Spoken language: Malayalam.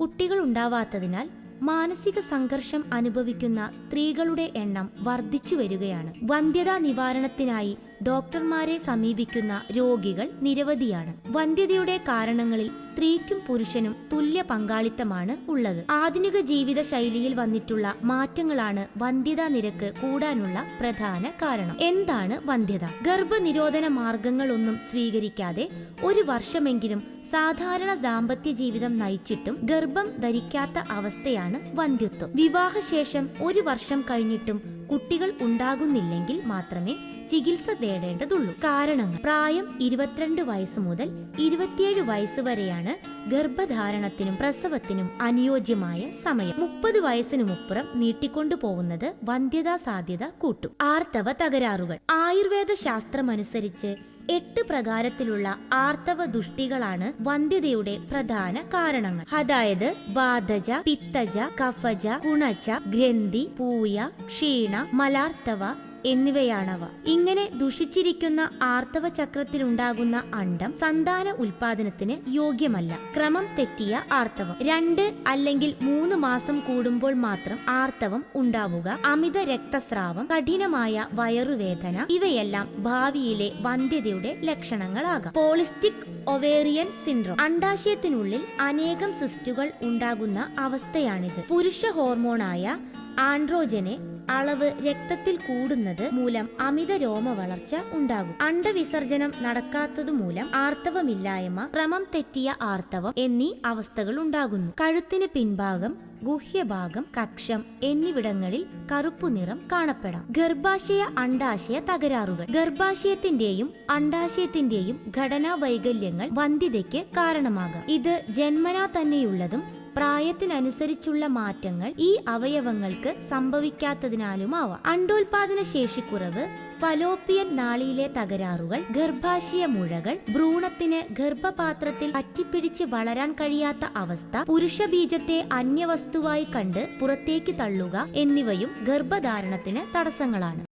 കുട്ടികൾ ഉണ്ടാവാത്തതിനാൽ മാനസിക സംഘർഷം അനുഭവിക്കുന്ന സ്ത്രീകളുടെ എണ്ണം വർദ്ധിച്ചു വരികയാണ്. വന്ധ്യതാ നിവാരണത്തിനായി ഡോക്ടർമാരെ സമീപിക്കുന്ന രോഗികൾ നിരവധിയാണ്. വന്ധ്യതയുടെ കാരണങ്ങളിൽ സ്ത്രീക്കും പുരുഷനും തുല്യ പങ്കാളിത്തമാണ് ഉള്ളത്. ആധുനിക ജീവിത ശൈലിയിൽ വന്നിട്ടുള്ള മാറ്റങ്ങളാണ് വന്ധ്യതാ നിരക്ക് കൂടാനുള്ള പ്രധാന കാരണം. എന്താണ് വന്ധ്യത? ഗർഭനിരോധന മാർഗങ്ങളൊന്നും സ്വീകരിക്കാതെ ഒരു വർഷമെങ്കിലും സാധാരണ ദാമ്പത്യ ജീവിതം നയിച്ചിട്ടും ഗർഭം ധരിക്കാത്ത അവസ്ഥയാണ് വന്ധ്യത്വം. വിവാഹശേഷം ഒരു വർഷം കഴിഞ്ഞിട്ടും കുട്ടികൾ ഉണ്ടാകുന്നില്ലെങ്കിൽ മാത്രമേ ചികിത്സ തേടേണ്ടതുള്ളൂ. കാരണങ്ങൾ. പ്രായം ഇരുപത്തിരണ്ട് വയസ്സ് മുതൽ ഇരുപത്തിയേഴ് വയസ്സ് വരെയാണ് ഗർഭധാരണത്തിനും പ്രസവത്തിനും അനുയോജ്യമായ സമയം. മുപ്പത് വയസ്സിനുമപ്പുറം നീട്ടിക്കൊണ്ടു പോകുന്നത് വന്ധ്യതാ സാധ്യത കൂട്ടും. ആർത്തവ തകരാറുകൾ. ആയുർവേദ ശാസ്ത്രമനുസരിച്ച് എട്ട് പ്രകാരത്തിലുള്ള ആർത്തവ ദുഷ്ടികളാണ് വന്ധ്യതയുടെ പ്രധാന കാരണങ്ങൾ. അതായത് വാതജ പിത്തജ കഫജ കുണജ ഗ്രന്ഥി പൂയ ക്ഷീണ മലാർത്തവ എന്നിവയാണവ. ഇങ്ങനെ ദുഷിച്ചിരിക്കുന്ന ആർത്തവ ചക്രത്തിലുണ്ടാകുന്ന അണ്ടം സന്താന ഉൽപാദനത്തിന് യോഗ്യമല്ല. ക്രമം തെറ്റിയ ആർത്തവം. രണ്ട് അല്ലെങ്കിൽ മൂന്ന് മാസം കൂടുമ്പോൾ മാത്രം ആർത്തവം ഉണ്ടാവുക. അമിത രക്തസ്രാവം കഠിനമായ വയറുവേദന ഇവയെല്ലാം ഭാവിയിലെ വന്ധ്യതയുടെ ലക്ഷണങ്ങളാകാം. Polycystic ovarian syndrome. അണ്ടാശയത്തിനുള്ളിൽ അനേകം സിസ്റ്റുകൾ ഉണ്ടാകുന്ന അവസ്ഥയാണിത്. പുരുഷ ഹോർമോണായ ആൻഡ്രോജനെ അളവ് രക്തത്തിൽ കൂടുന്നത് മൂലം അമിത രോമ വളർച്ച ഉണ്ടാകും അണ്ടവിസർജനം നടക്കാത്തതുമൂലം ആർത്തവമില്ലായ്മ ക്രമം തെറ്റിയ ആർത്തവം എന്നീ അവസ്ഥകൾ ഉണ്ടാകുന്നു. കഴുത്തിന് പിൻഭാഗം ഗുഹ്യഭാഗം കക്ഷം എന്നിവിടങ്ങളിൽ കറുപ്പു നിറം കാണപ്പെടാം. ഗർഭാശയ അണ്ടാശയ തകരാറുകൾ. ഗർഭാശയത്തിന്റെയും അണ്ടാശയത്തിന്റെയും ഘടനാ വൈകല്യങ്ങൾ വന്ധ്യതയ്ക്ക് കാരണമാകാം. ഇത് ജന്മനാ തന്നെയുള്ളതും പ്രായത്തിനനുസരിച്ചുള്ള മാറ്റങ്ങൾ ഈ അവയവങ്ങൾക്ക് സംഭവിക്കാത്തതിനാലുമാവാം. അണ്ടോൽപാദന ശേഷിക്കുറവ് ഫലോപ്പിയൻ നാളിയിലെ തകരാറുകൾ ഗർഭാശയ മുഴകൾ ഭ്രൂണത്തിന് ഗർഭപാത്രത്തിൽ പറ്റിപ്പിടിച്ച് വളരാൻ കഴിയാത്ത അവസ്ഥ പുരുഷബീജത്തെ അന്യവസ്തുവായി കണ്ട് പുറത്തേക്ക് തള്ളുക എന്നിവയും ഗർഭധാരണത്തിന് തടസ്സങ്ങളാണ്.